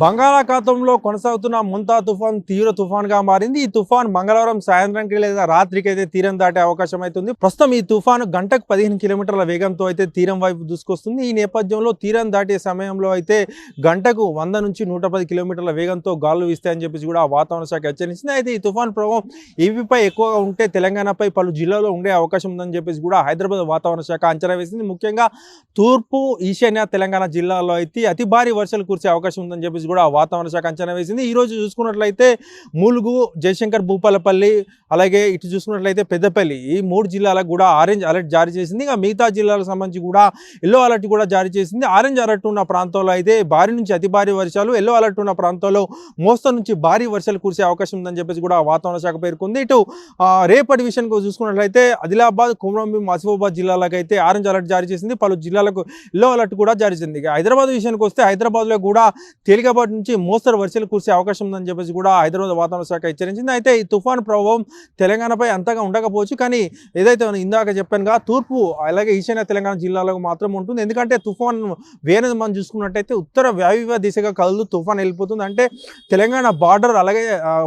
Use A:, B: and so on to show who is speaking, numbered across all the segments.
A: బంగాళాఖాతంలో కొనసాగుతున్న ముంతా తుఫాన్ తీవ్ర తుఫాన్గా మారింది. ఈ తుఫాన్ మంగళవారం సాయంత్రానికి లేదా రాత్రికి అయితే తీరం దాటే అవకాశం అవుతుంది. ప్రస్తుతం ఈ తుఫాను గంటకు పదిహేను కిలోమీటర్ల వేగంతో అయితే తీరం వైపు దూసుకొస్తుంది. ఈ నేపథ్యంలో తీరం దాటే సమయంలో అయితే గంటకు వంద నుంచి నూట పది కిలోమీటర్ల వేగంతో గాలులు వీస్తాయని చెప్పేసి కూడా వాతావరణ శాఖ హెచ్చరించింది అయితే ఈ తుఫాన్ ప్రభావం ఏపీపై ఎక్కువగా ఉంటే తెలంగాణపై పలు జిల్లాల్లో ఉండే అవకాశం ఉందని చెప్పేసి కూడా హైదరాబాద్ వాతావరణ శాఖ అంచనా వేసింది. ముఖ్యంగా తూర్పు ఈశాన్య తెలంగాణ జిల్లాలో అయితే అతి భారీ వర్షాలు కురిసే అవకాశం ఉందని ఆఫీస్ కూడా వాతావరణ శాఖ అంచనా వేసింది. ఈ రోజు చూసుకున్నట్లయితే ములుగు జయశంకర్ భూపాలపల్లి అలాగే ఇటు చూసుకున్నట్లయితే పెద్దపల్లి ఈ మూడు జిల్లాలకు కూడా ఆరెంజ్ అలర్ట్ జారీ చేసింది. ఇంకా మిగతా జిల్లాలకు సంబంధించి కూడా ఎల్లో అలర్ట్ కూడా జారీ చేసింది. ఆరెంజ్ అలర్ట్ ఉన్న ప్రాంతాల్లో అయితే భారీ నుంచి అతి భారీ వర్షాలు ఎల్లో అలర్ట్ ఉన్న ప్రాంతాల్లో మోస్తరు నుంచి భారీ వర్షాలు కురిసే అవకాశం ఉందని చెప్పేసి కూడా వాతావరణ శాఖ పేర్కొంది. ఇటు రేపటి విషయానికి చూసుకున్నట్లయితే ఆదిలాబాద్ కుమ్రంభీం ఆసిఫాబాద్ జిల్లాలకు అయితే ఆరెంజ్ అలర్ట్ జారీ చేసింది. పలు జిల్లాలకు ఎల్లో అలర్ట్ కూడా జారీ చేసింది. హైదరాబాద్ విషయానికి వస్తే హైదరాబాద్లో కూడా హైదరాబాద్ నుంచి మోస్తరు వర్షాలు కురిసే అవకాశం ఉందని చెప్పేసి కూడా హైదరాబాద్ వాతావరణ శాఖ హెచ్చరించింది. అయితే ఈ తుఫాను ప్రభావం తెలంగాణపై అంతగా ఉండకపోవచ్చు. కానీ ఏదైతే మనం ఇందాక చెప్పానుగా తూర్పు అలాగే ఈశాన్య తెలంగాణ జిల్లాలకు మాత్రం ఉంటుంది. ఎందుకంటే తుఫాన్ వేరే మనం చూసుకున్నట్టయితే ఉత్తర వాయువ్య దిశగా కదులు తుఫాన్ వెళ్ళిపోతుంది. అంటే తెలంగాణ బార్డర్ అలాగే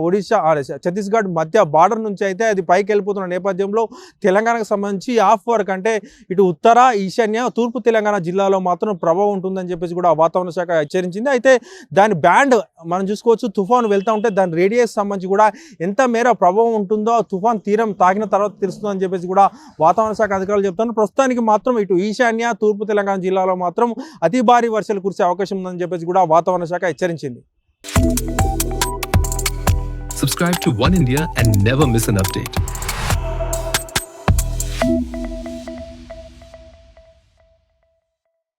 A: ఒడిశా ఛత్తీస్గఢ్ మధ్య బార్డర్ నుంచి అయితే అది పైకి వెళ్ళిపోతున్న నేపథ్యంలో తెలంగాణకు సంబంధించి హాఫ్ వర్క్ అంటే ఇటు ఉత్తర ఈశాన్య తూర్పు తెలంగాణ జిల్లాలో మాత్రం ప్రభావం ఉంటుందని చెప్పేసి కూడా వాతావరణ శాఖ హెచ్చరించింది. అయితే దాని బ్యాండ్ మనం చూసుకోవచ్చు తుఫాన్ వెళ్తూ ఉంటే దాని రేడియస్ సంబంధించి కూడా ఎంత మేర ప్రభావం ఉంటుందో తుఫాన్ తీరం తాకిన తర్వాత తెలుస్తుందని చెప్పేసి కూడా వాతావరణ శాఖ అధికారులు చెప్తున్నారు ప్రస్తుతానికి మాత్రం ఇటు ఈశాన్య తూర్పు తెలంగాణ జిల్లాలో మాత్రం అతి భారీ వర్షాలు కురిసే అవకాశం ఉందని చెప్పేసి కూడా వాతావరణ శాఖ హెచ్చరించింది
B: Subscribe to One India and never miss an update.